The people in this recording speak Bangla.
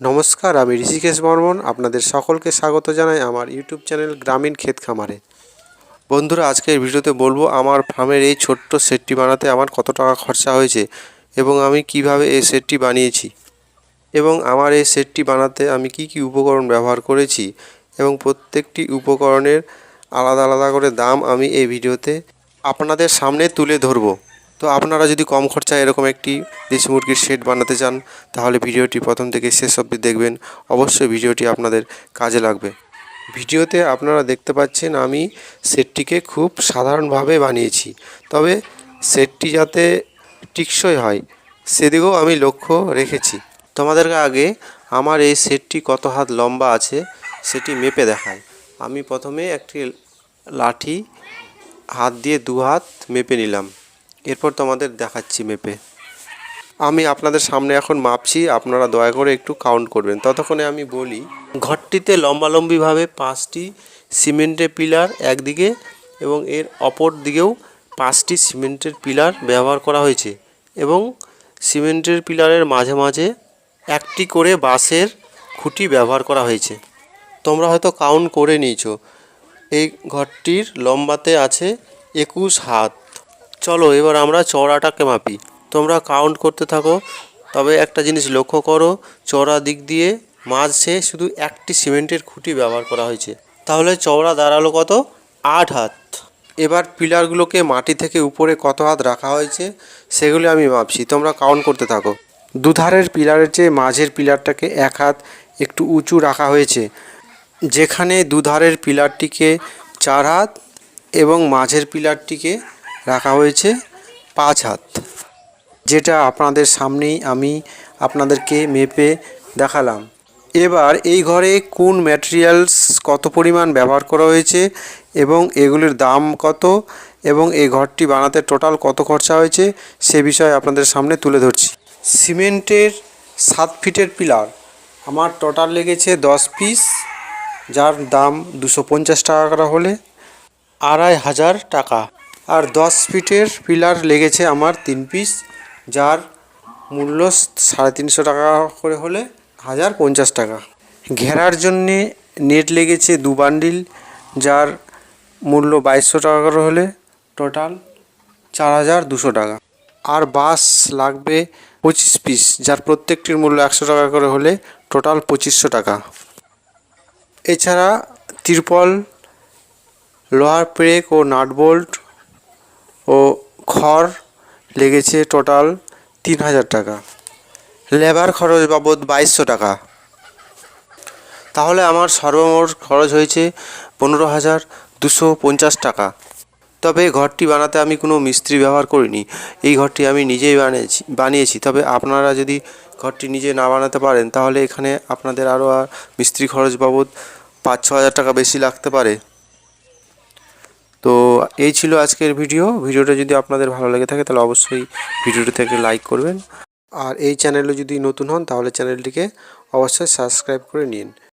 নমস্কার, আমি ঋষিকেশ বর্মন। আপনাদের সকলকে স্বাগত জানাই আমার ইউটিউব চ্যানেল গ্রামীণ ক্ষেত খামারে। বন্ধুরা আজকের ভিডিওতে বলব, আমার ফার্মের এই ছোট্ট সেটটি বানাতে আমার কত টাকা খরচা হয়েছে এবং আমি কীভাবে এই সেটটি বানিয়েছি এবং আমার এই সেটটি বানাতে আমি কি কি উপকরণ ব্যবহার করেছি এবং প্রত্যেকটি উপকরণের আলাদা আলাদা করে দাম আমি এই ভিডিওতে আপনাদের সামনে তুলে ধরবো। তো আপনারা যদি কম খরচায় এরকম একটি দেশি মুরগির শেড বানাতে চান, তাহলে ভিডিওটি প্রথম থেকে শেষ অবধি দেখবেন। অবশ্যই ভিডিওটি আপনাদের কাজে লাগবে। ভিডিওতে আপনারা দেখতে পাচ্ছেন আমি সেটটিকে খুব সাধারণভাবে বানিয়েছি। তবে সেটটি যাতে টিকসই হয়, সেদিকেও আমি লক্ষ্য রেখেছি। তোমাদেরকে আগে আমার এই সেটটি কত হাত লম্বা আছে, সেটি মেপে দেখায় আমি প্রথমে একটি লাঠি হাত দিয়ে দু হাত মেপে নিলাম। এরপর তোমাদের দেখাচ্ছি মেপে আমি আপনাদের সামনে এখন মাপছি, আপনারা দয়া করে একটু কাউন্ট করবেন। ততক্ষণে আমি বলি, ঘরটিতে লম্বালম্বিভাবে পাঁচটি সিমেন্টের পিলার একদিকে এবং এর অপর দিকেও পাঁচটি সিমেন্টের পিলার ব্যবহার করা হয়েছে এবং সিমেন্টের পিলারের মাঝে মাঝে একটি করে বাঁশের খুঁটি ব্যবহার করা হয়েছে। তোমরা হয়তো কাউন্ট করে নিয়েছো, এই ঘরটির লম্বাতে আছে একুশ হাত। চলো, এবার আমরা চওড়াটাকে মাপি। তোমরা কাউন্ট করতে থাকো, তবে একটা জিনিস লক্ষ্য করো, চওড়া দিক দিয়ে মাঝে শুধু একটি সিমেন্টের খুঁটি ব্যবহার করা হয়েছে। তাহলে চওড়া দাঁড়াল কত? আট হাত। এবার পিলারগুলোকে মাটি থেকে উপরে কত হাত রাখা হয়েছে, সেগুলি আমি মাপছি। তোমরা কাউন্ট করতে থাকো। দুধারের পিলারের চেয়ে মাঝের পিলারটাকে এক হাত একটু উঁচু রাখা হয়েছে, যেখানে দুধারের পিলারটিকে চার হাত এবং মাঝের পিলারটিকে রাখা হয়েছে পাঁচ হাত। যেটা আপনাদের সামনেই আমি আপনাদেরকে মেপে দেখালাম। এবার এই ঘরে কোন ম্যাটেরিয়ালস কত পরিমাণ ব্যবহার করা হয়েছে এবং এগুলির দাম কত এবং এই ঘরটি বানাতে টোটাল কত খরচা হয়েছে সে বিষয়ে আপনাদের সামনে তুলে ধরছি। সিমেন্টের সাত ফিটের পিলার। আমার টোটাল লেগেছে দশ পিস যার দাম দুশো পঞ্চাশ টাকা করে হলে আড়াই হাজার টাকা। আর দশ ফিটের পিলার লেগেছে আমার তিন পিস, যার মূল্য সাড়ে তিনশো টাকা করে হলে হাজার পঞ্চাশ টাকা। ঘেরার জন্যে নেট লেগেছে দু বান্ডিল, যার মূল্য বাইশশো টাকা করে হলে টোটাল চার হাজার দুশো টাকা। আর বাস লাগবে পঁচিশ পিস, যার প্রত্যেকটির মূল্য একশো টাকা করে হলে টোটাল পঁচিশশো টাকা। এছাড়া তিরপল, লোহার পেরেক ও নাটবোল্ট ও খড় লেগেছে টোটাল তিন হাজার টাকা। লেবার খরচ বাবদ বাইশশো টাকা। তাহলে আমার সর্বমোট খরচ হয়েছে পনেরো হাজার দুশো পঞ্চাশ টাকা। তবে ঘরটি বানাতে আমি কোনো মিস্ত্রি ব্যবহার করিনি। এই ঘরটি আমি নিজেই বানিয়েছি বানিয়েছি। তবে আপনারা যদি ঘরটি নিজে না বানাতে পারেন, তাহলে এখানে আপনাদের আরও আর মিস্ত্রি খরচ বাবদ পাঁচ ছ হাজার টাকা বেশি লাগতে পারে। তো এই ছিল আজকের ভিডিও। ভিডিওটা যদি আপনাদের ভালো লেগে থাকে, তাহলে অবশ্যই ভিডিওটি থেকে লাইক করবেন। আর এই চ্যানেলে যদি নতুন হন, তাহলে চ্যানেলটিকে অবশ্যই সাবস্ক্রাইব করে নিন।